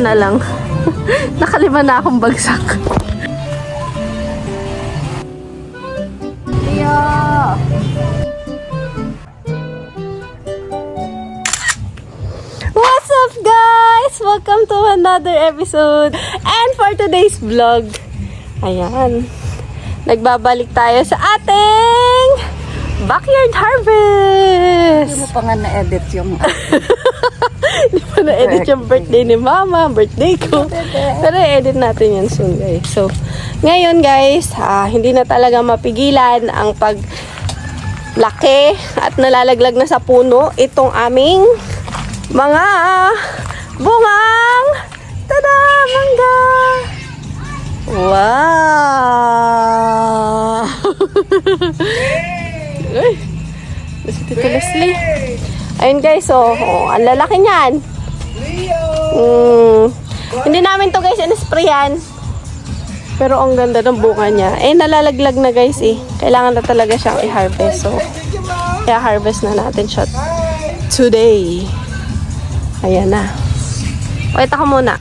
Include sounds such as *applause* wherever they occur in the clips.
na lang. *laughs* Nakalima na akong bagsak. Leo! What's up guys? Welcome to another episode. And for today's vlog, ayan, nagbabalik tayo sa ating backyard harvest. Hindi mo pa nga na-edit yung *laughs* na-edit yung birthday ni Mama, birthday ko. Pero i-edit natin yan soon, guys. So, ngayon, guys, ah, hindi na talaga mapigilan ang pag laki at nalalaglag na sa puno itong aming mga bungang tada mangga wow *laughs* Uy, Tito Leslie Ayun guys, so, oh, ang lalaki niyan. Mm, hindi namin to guys in-sprayan. Pero ang ganda ng bunga niya. Eh, nalalaglag na guys eh. Kailangan na talaga siyang i-harvest. So, kaya harvest na natin siya today. Ayan na. Pakita ka muna.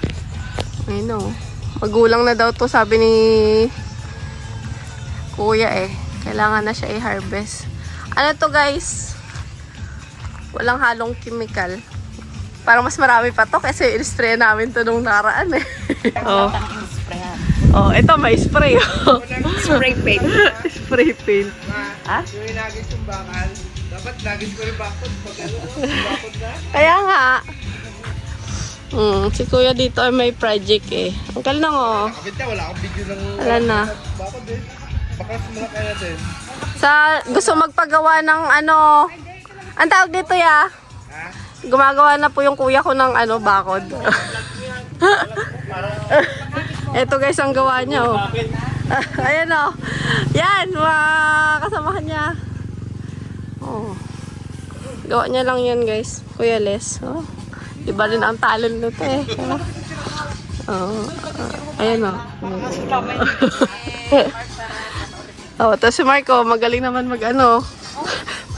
Ayun o. Magulang na daw to sabi ni kuya eh. Kailangan na siya i-harvest. Ano to guys? Walang halong chemical. Parang mas marami pa to kasi in-spray namin to nung nakaraan eh. oh. sprayan. oh, ito may spray. oh. Spray paint. *laughs* spray paint. Ha? Yung inagis yung bakal, dapat nagis ko rin bakod. Pag ano, bakod na. Kaya nga. Mm, si kuya dito ay may project eh. Ang kalnang oh. Kapit niya, wala akong video ng Wala na. bakod eh. Na kaya natin. Sa gusto magpagawa ng ano, ang tawag dito ya. Gumagawa na po yung kuya ko ng ano, bakod. Ito guys, ang gawa niya oh. *laughs* Ayan oh. Yan, mga kasamahan niya. Oh. Gawa niya lang yan guys. Kuya Les. Oh. Iba rin ang talent nito eh. *laughs* Oh. Oh. Ayan oh. *laughs* oh, tapos si Marco, magaling naman mag ano,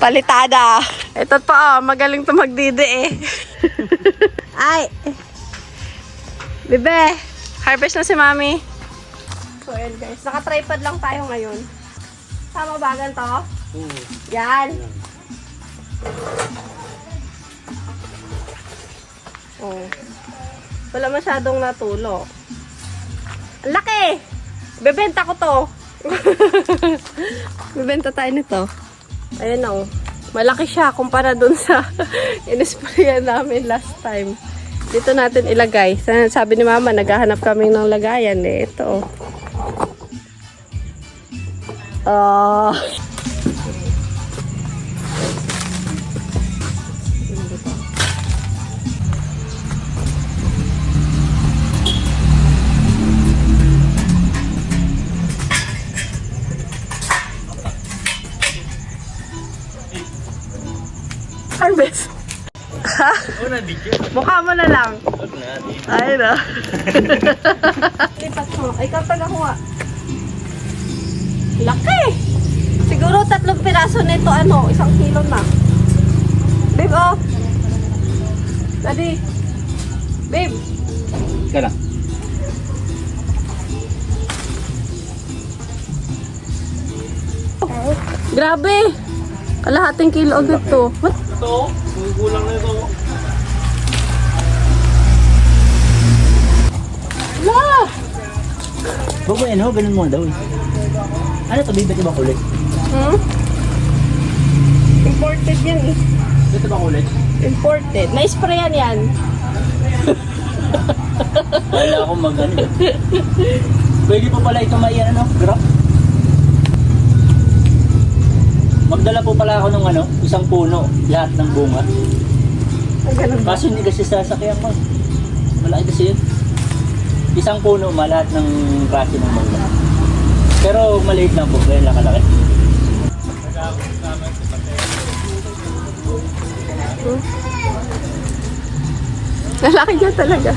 palitada. Ito pa oh, magaling to magdide eh. *laughs* Ay. Bebe, harvest na si Mami. So, ayan guys. Naka-tripod lang tayo ngayon. Tama ba ganito? Yan. Oh. Wala masyadong natulo. Ang laki! Bebenta ko to. *laughs* Bebenta tayo nito. Ayan oh. Malaki siya kumpara dun sa *laughs* inisprayan namin last time. Dito natin ilagay. Sa- Sabi ni mama, naghahanap kami ng lagayan. Eh, ito. oh. *laughs* Ah. Harvest. Ha? Mukha mo na lang. Ay na. Lipat mo. Ay, kapag ako nga. Laki! Siguro tatlong piraso nito, ano, isang kilo na. Babe, oh. Daddy. Babe. Kaya lang. Grabe. Kalahating kilo agad to. What? Ito, kulang na ito. La! Huwag mo yan ho, ganun mo daw eh. Ano to, bibit ba kulit? Hmm? Imported yan eh. Bibit ba kulit? Imported. Na-sprayan yan. Wala akong mag ano. Pwede po pala ito may ano, graph. Magdala po pala ako ng ano, isang puno, lahat ng bunga. Ang ganun ba? Kaso hindi kasi sasakyan ko. Malaki kasi yun. Isang puno, ma lahat ng klase ng bunga. Pero maliit lang po, kaya nakalaki. Lalaki niya talaga.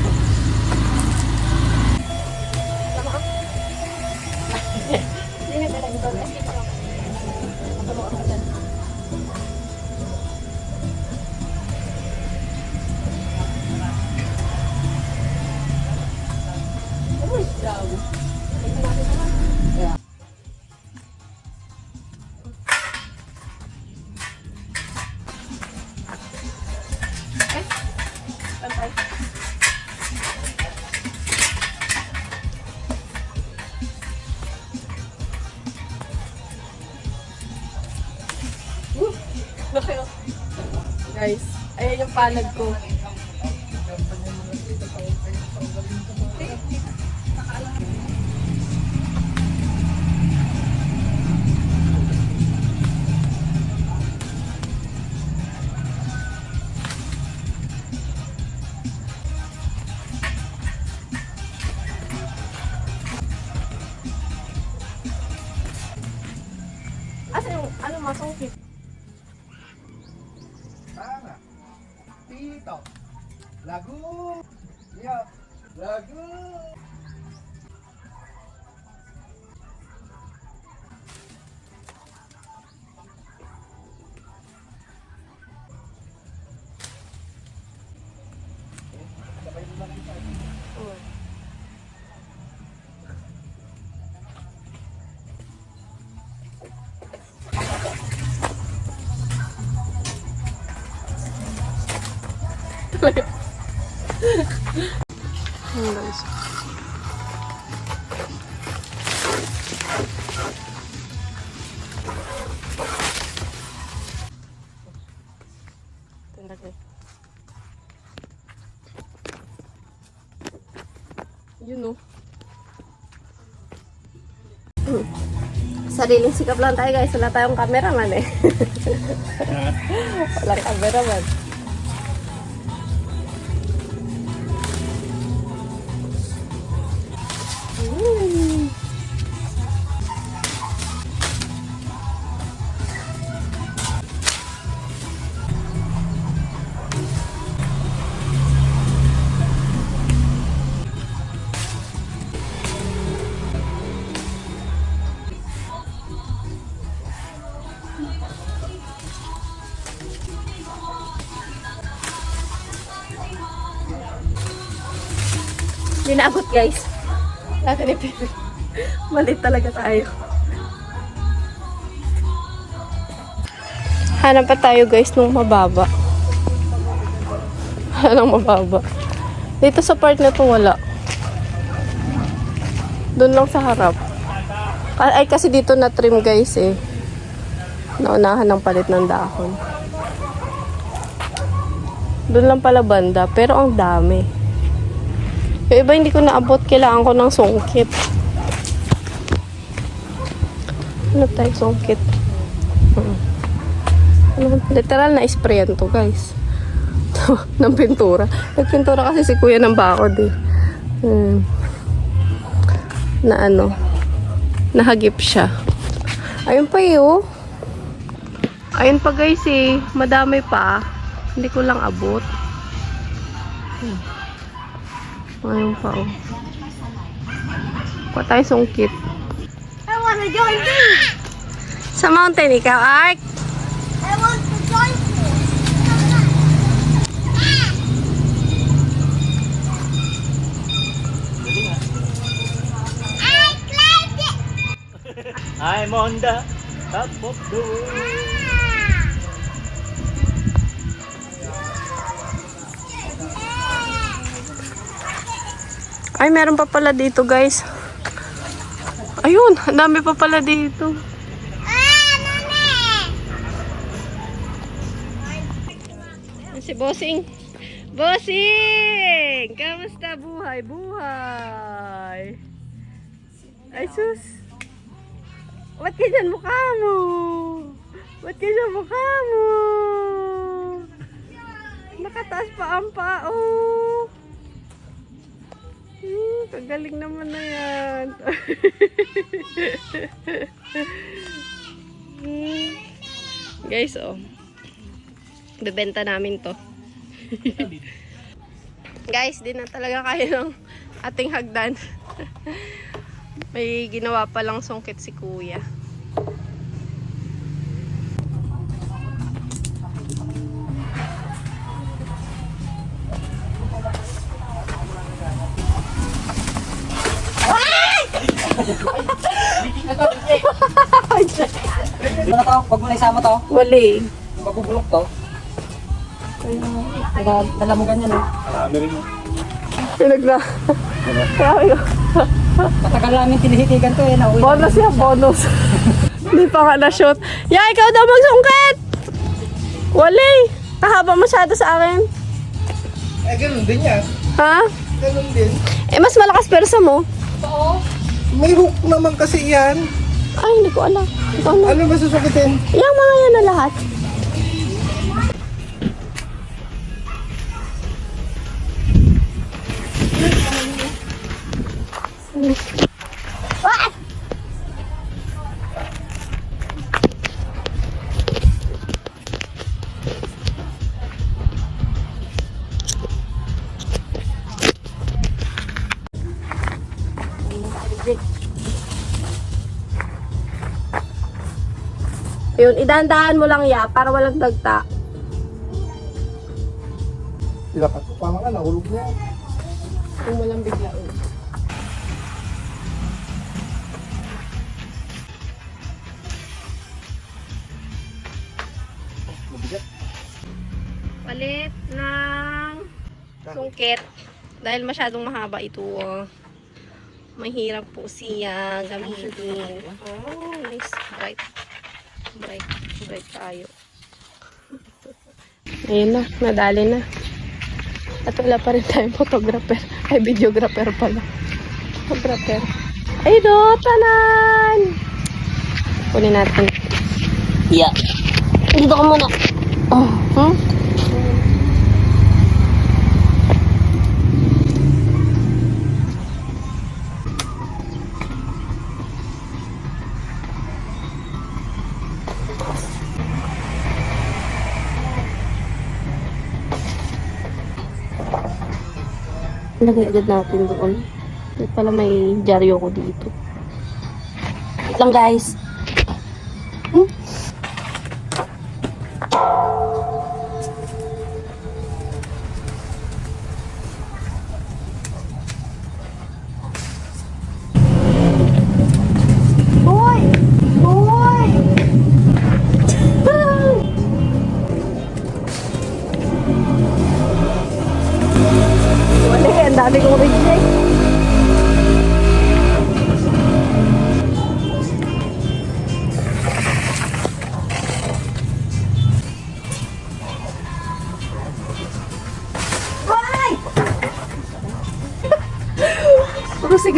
Guys, ayan yung palad ko. Asa yung, ano masungkit? Tama. Tito. Lagu. Yo. Lagu. Ayan, guys. Talaga. Yun oh. Hmm. Sariling sikap lang tayo guys. Wala tayong cameraman eh. *laughs* Walang cameraman. Dinabot guys. Natin ipili. Malit talaga tayo. Hanap pa tayo guys nung mababa. Anong mababa? Dito sa part na to wala. Doon lang sa harap. Ay kasi dito na trim guys eh. Naunahan ng palit ng dahon. Doon lang pala banda. Pero ang dami. Yung iba hindi ko naabot. Kailangan ko ng sungkit. Ano tayo sungkit? Hmm. Ano, literal na sprayan to guys. *laughs* ng pintura. Nagpintura kasi si kuya ng bakod eh. Hmm. Na ano. Nahagip siya. Ayun pa eh oh. Ayun pa guys eh. Madami pa. Hindi ko lang abot. Hmm. Ayun pa oh. Kuha tayo sungkit. I want to join you. Sa mountain, ikaw, Ark. I want to join you. I climbed it. I'm on the top of the world. Ay, meron pa pala dito, guys. Ayun, ang dami pa pala dito. Si Bossing. Bossing! Kamusta buhay? Buhay! Ay, sus! Ba't ganyan mukha mo? Ba't ganyan mukha mo? Nakataas pa ang pao. Kagaling naman na yan. *laughs* Guys, oh. Bebenta namin to. *laughs* Guys, di na talaga kaya ng ating hagdan. *laughs* May ginawa pa lang sungkit si kuya. To? Mo isama to. Wali. Mabubulok to. Nag- Nalamugan yan eh. Pinag na. Sabi ko, Matagal namin tinihitigan to eh. Nauwi na. bonus yan, bonus. Hindi pa nga na-shoot. Ya, ikaw daw magsungkit! Wali. Kahaba masyado sa akin. Eh, ganun din yan. Ha? Ganun din. Eh, mas malakas persa mo. May hook naman kasi yan. Ay, hindi ko alam. Hindi ko alam. Ano ba susukitin? Yung mga yan na lahat. Yun, idandahan mo lang ya para walang dagta. Sila ka. Parang ka, nahulog na yan. Kung walang bigla. Palit ng sungkit. Dahil masyadong mahaba ito. oh. Mahirap po siya gamitin. Oh, nice. Bright. Bright. Bright tayo. *laughs* Ayun na, nadali na. At wala pa rin tayong photographer. Ay, videographer pala. Photographer. Ay, do, tanan! Kunin natin. Yeah. Dito ka muna. Oh, hmm? Lagay agad natin doon. Wait pala may dyaryo ko dito. Wait lang guys.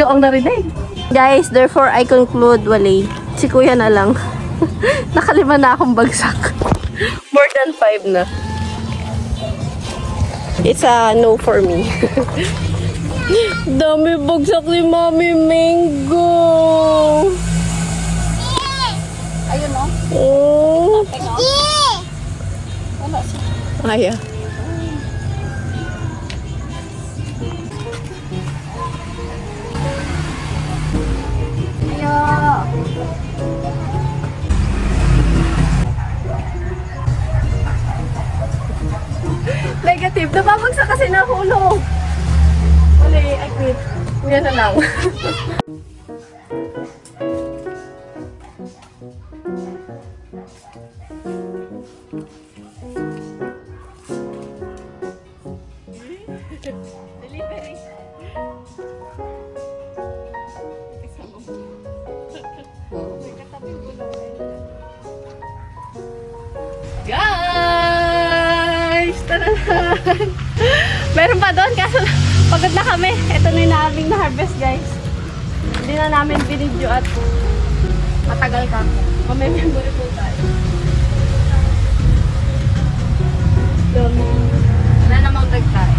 Sigaw ang narinig. Guys, therefore I conclude, wali. Si kuya na lang. *laughs* Nakalima na akong bagsak. *laughs* More than five na. It's a no for me. *laughs* Dami bagsak ni Mami Mango. Ayun o. Oh. Aya. Negative. Nababagsak kasi na hulog. Wala, I quit. Na lang. Delivery. *laughs* *laughs* Meron pa doon kaso pagod na kami. Ito na yung naming na-harvest guys. Hindi na namin binidyo at matagal ka. Mamay-memory po tayo. Dami. Wala namang dagtay.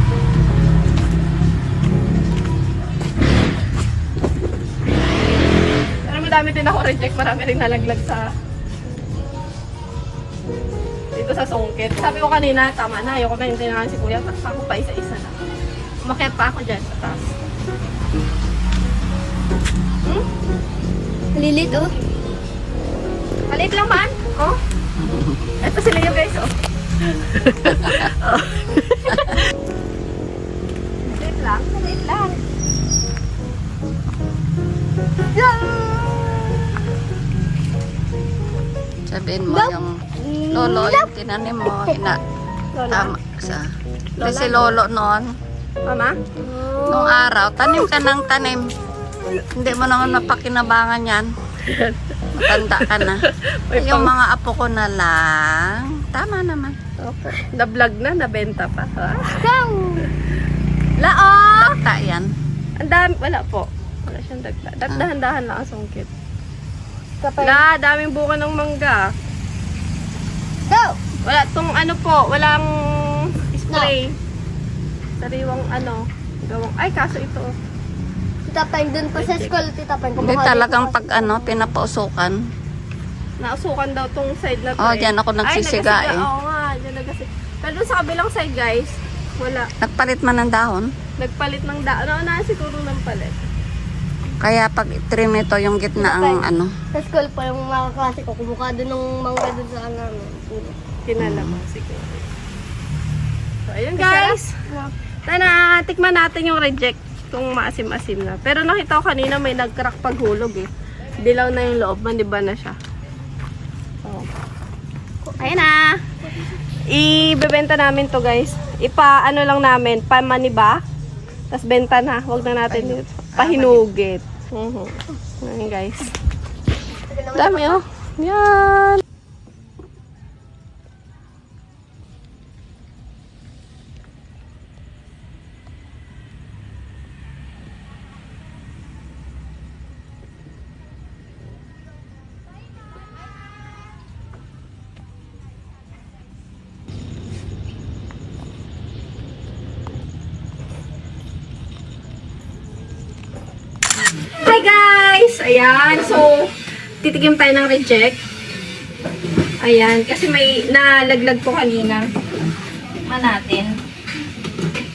Pero madami din ako reject. Marami rin nalaglag sa sa sungkit. Sabi ko kanina, tama na, ayoko na yung tinahan si kuya. Tapos ako pa isa-isa na. Umakyat pa ako dyan sa taas. Hmm? Lilit, oh. Maliit lang man. Oh. Ito sila yung guys, oh. oh. Lang, maliit lang. Yeah! Sabihin mo yung lolo yung tinanim mo, ina, tama sa. Kasi si lolo noon, Mama? nung araw, tanim ka ng tanim. Hindi mo naman napakinabangan yan. Matanda ka na. *laughs* Yung mga apo ko na lang, tama naman. Opo. Na-vlog na, nabenta pa. Ah. *laughs* Lao! Dagta yan. Ang dami, wala po. Wala siyang dagda. Dagdahan-dahan lang ang sungkit. Wala, daming bunga ng mangga. Go! Wala tong ano po, walang spray. Sariwang ano, gawang, ay kaso ito. Tita dun po sa school, Tita Peng. Hindi kumuha talagang pag ano, pinapausukan. Nausukan daw tong side na to Oh, eh. dyan ako nagsisiga ay, eh. Oo nga, dyan nagsisiga. Pero dun sa kabilang side guys, wala. Nagpalit man ng dahon. Nagpalit ng daan. Ano na siguro ng palit. Kaya pag trim ito yung gitna ang ano. Sa school po, yung mga klase ko, kumuha dun ng mangga dun sa ano. Kinalaman siguro. So, ayun guys. Tana, tikman natin yung reject kung maasim-asim na. Pero nakita ko kanina may nag-crack paghulog eh. Dilaw na yung loob, mandiba na siya. Oh. Ayun na. Ibebenta namin to guys. Ipa ano lang namin, pamaniba. Tapos benta na. Huwag na natin pahinugit. Mhm. Ayun guys. Dami oh. Yan. Ayan, so titikim tayo ng reject. Ayan, kasi may nalaglag po kanina. Tikman natin.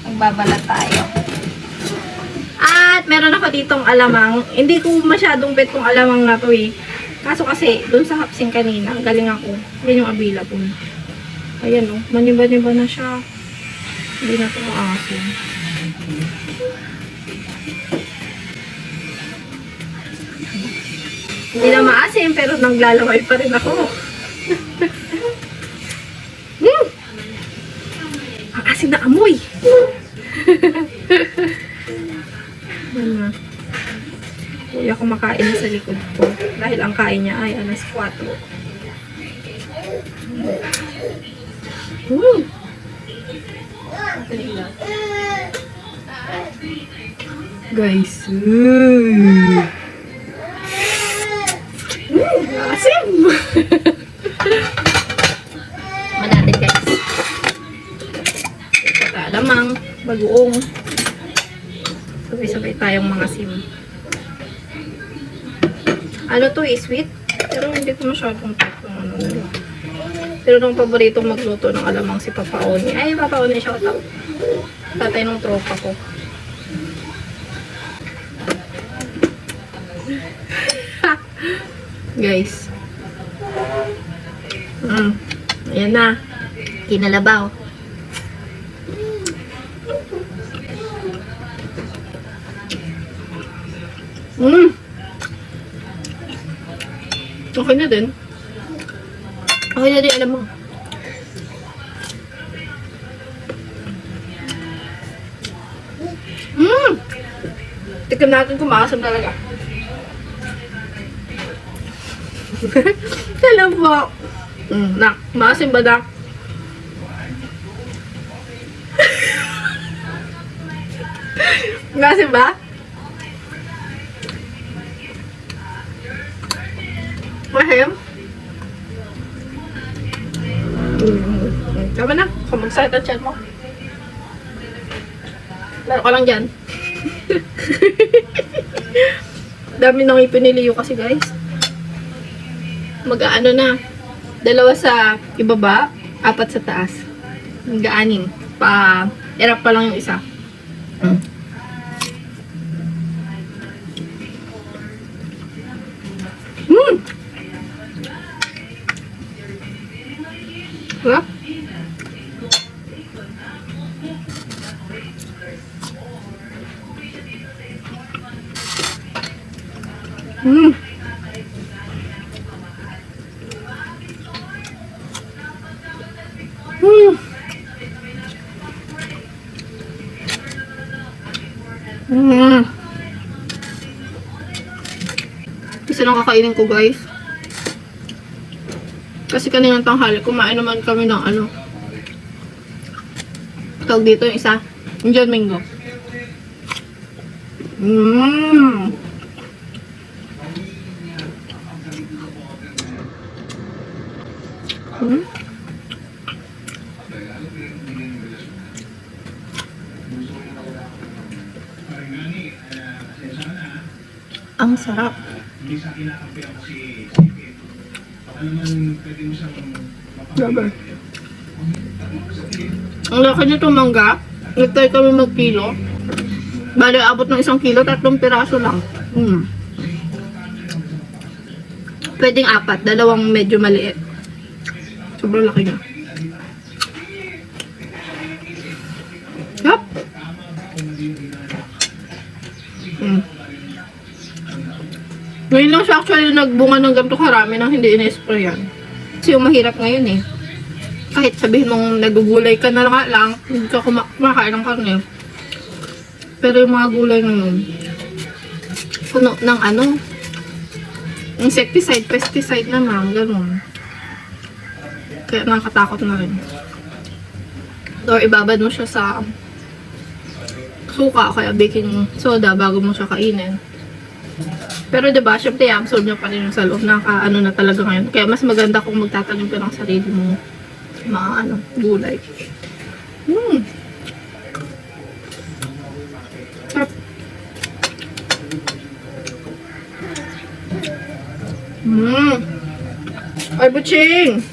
Magbabalat tayo. At meron ako ditong alamang. Hindi ko masyadong bet tong alamang na to eh. Kaso kasi, dun sa hapsing kanina, galing ako. Yan yung available. Ayan o, oh, maniba-niba na siya. Hindi na ito maasim. Hindi na maasim, pero naglalaway pa rin ako. *laughs* hmm! Ang asim na amoy! ano? *laughs* Kuya kumakain na sa likod ko. Dahil ang kain niya ay alas 4. Hmm! Guys, mm. Bagoong. Sabay-sabay tayong mga sim. Ano to eh, sweet? Pero hindi ko masyadong type kung ano. Pero nung paboritong magluto ng alamang si Papa Oni. Ay, Papa Oni, shout out. Tatay ng tropa ko. *laughs* Guys. Mm. Ayan na. Kinalabaw. Mm. Okay na din. Okay na din, alam mo. Mm. Tignan natin kung makasam talaga. *laughs* Hello po. Mm, nak, maasim ba nak? *laughs* maasim ba? Mm, Tama na, kung ang chat mo. Laro ko lang dyan. *laughs* Dami nang ipiniliyo kasi guys mag-ano na, dalawa sa ibaba, apat sa taas. Mag-aaning. Pa, erap pa lang yung isa. Mm. Mm. Mm. Mm. Lang kakainin ko guys. Kasi kaninang tanghali, kumain naman kami ng ano. Tawag dito yung isa. Yung John Mingo. Mmm. Ang sarap. Grabe. Ang laki nito mangga. Nagtry kami mag-kilo. Bale, abot ng isang kilo, tatlong piraso lang. Hmm. Pwedeng apat, dalawang medyo maliit. Sobrang laki niya. Yup. Hmm. Lang siya actually nagbunga ng ganito karami nang hindi in-sprayan. Kasi yung mahirap ngayon eh. Kahit sabihin mong nagugulay ka na nga lang, hindi ka kuma- kumakain ng karne. Pero yung mga gulay ngayon, puno ng ano, insecticide, pesticide na ma'am, ganun. Kaya nakakatakot na rin. Or ibabad mo siya sa suka kaya baking soda bago mo siya kainin. Pero 'di ba, syempre absorb niya pa rin yung sa loob na ano na talaga ngayon. Kaya mas maganda kung magtatanim ka ng sarili mo mga ano, gulay. Hmm. Hmm. Ay, buching!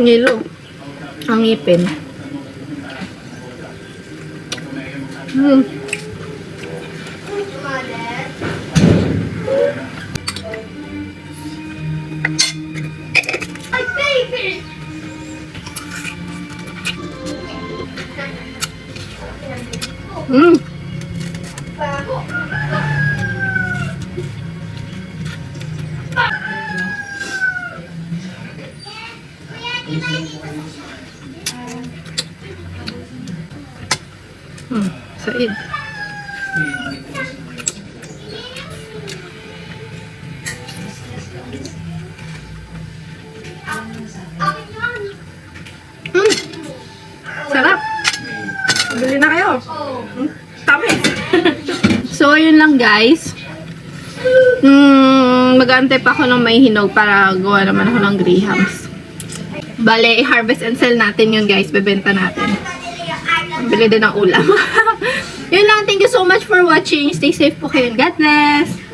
Ngilo. Ang. Hmm. Hmm. Hmm. Said. Hmm. Sarap. Bili na kayo. Hmm. *laughs* So, yun lang guys. Hmm, mag-aantay pa ako ng may hinog para gawa naman ako ng grahams. Bale, i-harvest and sell natin yun guys. Bebenta natin. Bili din ng ulam. *laughs* yun lang. Thank you so much for watching. Stay safe po kayo. God bless.